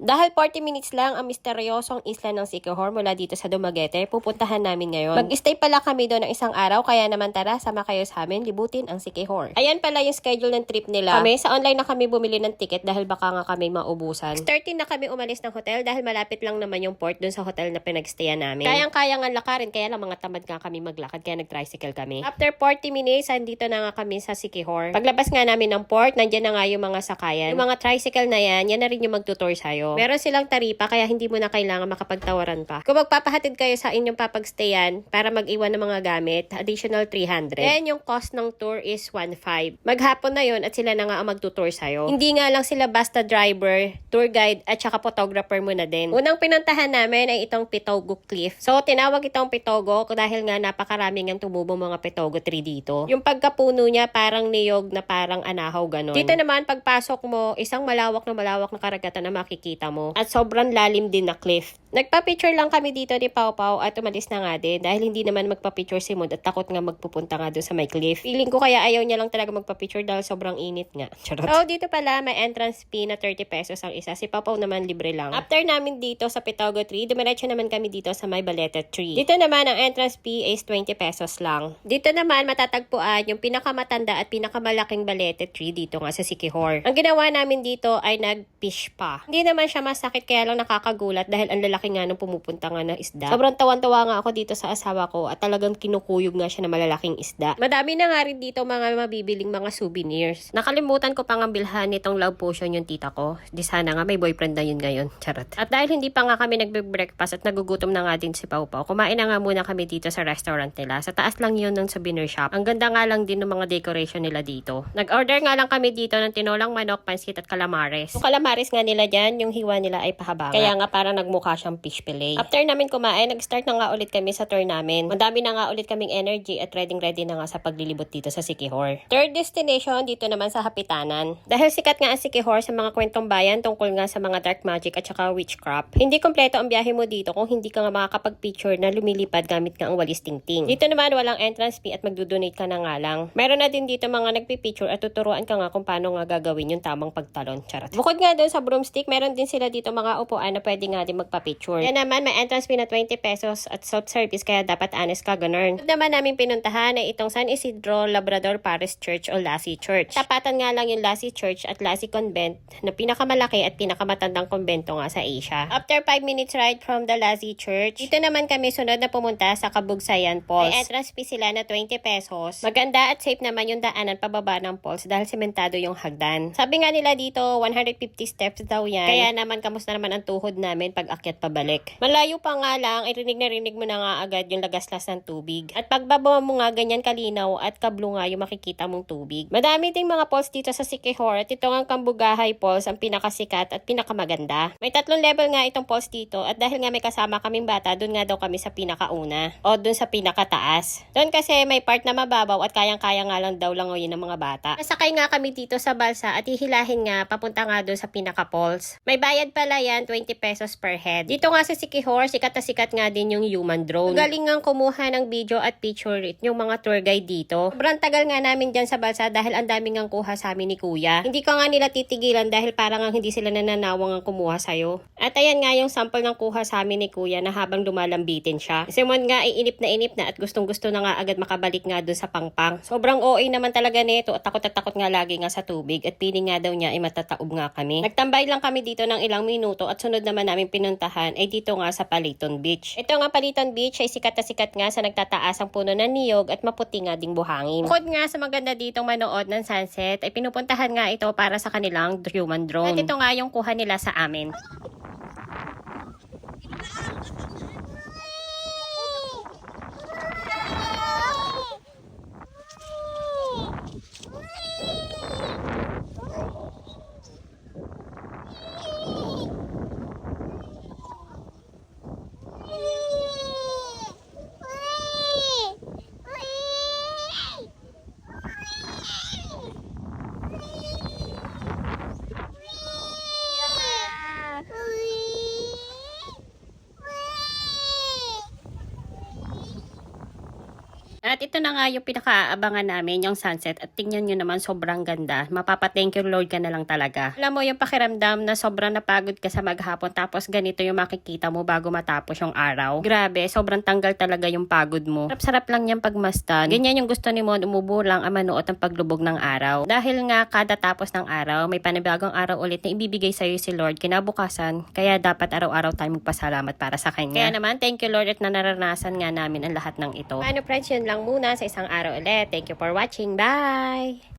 Dahil 40 minutes lang ang misteryosong isla ng Sikihor mula dito sa Dumaguete, pupuntahan namin ngayon. Mag-stay pala kami doon ng isang araw, kaya naman tara, sama kayo sa amin, libutin ang Sikihor. Ayan pala yung schedule ng trip nila. Kami, sa online na kami bumili ng ticket dahil baka nga kami maubusan. 13 na kami umalis ng hotel dahil malapit lang naman yung port doon sa hotel na pinagstayan namin. Kayang-kaya nga lakarin, kaya lang mga tamad nga kami maglakad, kaya nag-tricycle kami. After 40 minutes, andito na nga kami sa Sikihor. Paglabas nga namin ng port, nandyan na nga yung mga sakayan. Yung mga tricycle na yan, yan na rin yung magtutour sa'yo. Meron silang taripa, kaya hindi mo na kailangan makapagtawaran pa. Kung magpapahatid kayo sa inyong papagstayan para mag-iwan ng mga gamit, additional 300. Then, yung cost ng tour is 1.5. Maghapon na yon at sila na nga ang magtutour sa'yo. Hindi nga lang sila basta driver, tour guide, at saka photographer mo na din. Unang pinuntahan namin ay itong Pitogo Cliff. So, tinawag itong Pitogo dahil nga napakaraming ang tumubong mga Pitogo tree dito. Yung pagkapuno niya parang niyog na parang anahaw ganon. Dito naman, pagpasok mo, isang malawak na malawak na karagatan na makikita mo. At sobrang lalim din na cliff. Nagpa-picture lang kami dito ni Pau Pau at umalis na nga din dahil hindi naman magpa-picture si Mod at takot nga magpupunta nga doon sa may cliff. Feeling ko kaya ayaw niya lang talaga magpa-picture dahil sobrang init nga. Charot. So, dito pala may entrance fee na 30 pesos ang isa. Si Pau Pau naman libre lang. After namin dito sa Pitogo Tree, dumiretso naman kami dito sa may Baleta Tree. Dito naman ang entrance fee is 20 pesos lang. Dito naman matatagpuan yung pinakamatanda at pinakamalaking Balete Tree dito nga sa Sikihor. Ang ginawa namin dito ay nag-fish pa. Hindi naman siya masakit kaya lang nakakagulat dahil ang lalaki nga nung pumupunta nga ng isda. Sobrang tawan-tawa nga ako dito sa asawa ko at talagang kinukuyog nga siya ng malalaking isda. Madami na nga rin dito mga mabibiling mga souvenirs. Nakalimutan ko pang ang bilhan nitong love potion yung tita ko. Di sana nga may boyfriend na yun ngayon. Charot. At dahil hindi pa nga kami nagbe-breakfast at nagugutom na nga din si Pau Pau, kumain na nga muna kami dito sa restaurant nila. Sa taas lang yun ng souvenir shop. Ang ganda nga lang din ng mga decoration nila dito. Nag-order nga lang kami dito ng tinolang manok, pansit at calamares. Yung calamares nga nila dyan, yung hiwa nila ay pahaba. Kaya nga parang nagmukha siyang fish fillet. After namin kumain, nag-start na nga ulit kami sa tour namin. Madami na nga ulit kaming energy at ready ready na nga sa paglilibot dito sa Sikihor. Third destination dito naman sa Hapitanan. Dahil sikat nga ang Sikihor sa mga kwentong bayan tungkol nga sa mga dark magic at saka witchcraft. Hindi kompleto ang biyahe mo dito kung hindi ka nga makakapag-picture na lumilipad gamit nga ang walis tingting. Dito naman walang entrance fee at magdodonate ka na nga lang. Meron na din dito mga nagpipicture at tuturuan ka nga kung paano nga gagawin yung tamang pagtalon. Charot. Bukod nga doon sa broomstick, meron din sila dito mga upuan na pwede nga din magpa-picture. Yan naman, may entrance fee na 20 pesos at self-service kaya dapat honest ka, ganun. Ito naman namin pinuntahan ay itong San Isidro Labrador Paris Church o Lassie Church. Tapatan nga lang yung Lassie Church at Lassie Convent na pinakamalaki at pinakamatandang kumbento nga sa Asia. After 5 minutes ride from the Lassie Church, dito naman kami sunod na pumunta sa Kabugsayan Falls. May entrance fee sila na 20 pesos. Maganda at safe naman yung daanan pababa ng falls dahil sementado yung hagdan. Sabi nga nila dito, 150 steps daw yan. Kaya naman, kamusta naman ang tuhod namin pag akyat pabalik. Malayo pa nga lang, ay rinig na rinig mo na nga agad yung lagaslas ng tubig. At pagbaba mo nga ganyan kalinaw at kablo nga yung makikita mong tubig. Madami ding mga falls dito sa Sikihor at ito ang Kambugahay Falls ang pinakasikat at pinakamaganda. May tatlong level nga itong falls dito at dahil nga may kasama kaming bata, doon nga daw kami sa pinakauna o doon sa pinakataas. Doon kasi may part na mababaw at kayang-kaya nga lang daw langoyin ng mga bata. Nasakay nga kami dito sa balsa at hihilahin nga papunta nga doon sa pinaka falls. May bayad pala yan, 20 pesos per head. Dito nga sa Sikihor, sikat na sikat nga din yung human drone. Galing nga kumuha ng video at picture it yung mga tour guide dito. Sobrang tagal nga namin dyan sa balsa dahil ang daming nga kuha sa amin ni kuya. Hindi ko nga nila titigilan dahil parang hindi sila nananawang ang kumuha sa'yo. At ayan nga yung sample ng kuha sa amin ni kuya na habang lumalambitin siya. Si Mon nga ay inip na inip na at gustong gusto na nga agad makabalik nga doon sa pangpang. Sobrang OA naman talaga nito at takot at takot nga lagi nga sa tubig at piling nga daw niya ay matataob nga kami. Nagtambay lang kami dito ng ilang minuto at sunod naman namin pinuntahan ay dito nga sa Paliton Beach. Ito nga Paliton Beach ay sikat na sikat nga sa nagtataasang puno ng niyog at maputi nga ding buhangin. Bukod nga sa maganda ditong manood ng sunset ay pinupuntahan nga ito para sa kanilang human drone. At ito nga yung kuha nila sa amin. At ito na nga yung pinakaabangan namin, yung sunset. At tingnan nyo naman, sobrang ganda. Mapapa-thank you Lord ka na lang talaga. Alam mo yung pakiramdam na sobrang napagod ka sa maghapon tapos ganito yung makikita mo bago matapos yung araw. Grabe, sobrang tanggal talaga yung pagod mo. Sarap-sarap lang yung pagmastan. Ganyan yung gusto ni Mon, umubo lang ang manuot ang paglubog ng araw. Dahil nga kada tapos ng araw, may panibagong araw ulit na ibibigay sa'yo si Lord kinabukasan. Kaya dapat araw-araw tayo magpasalamat para sa Kanya. Kaya naman, thank you Lord at na naranasan nga namin ang lahat ng ito. Ano friends, yun lang muna sa isang araw ulit. Thank you for watching. Bye!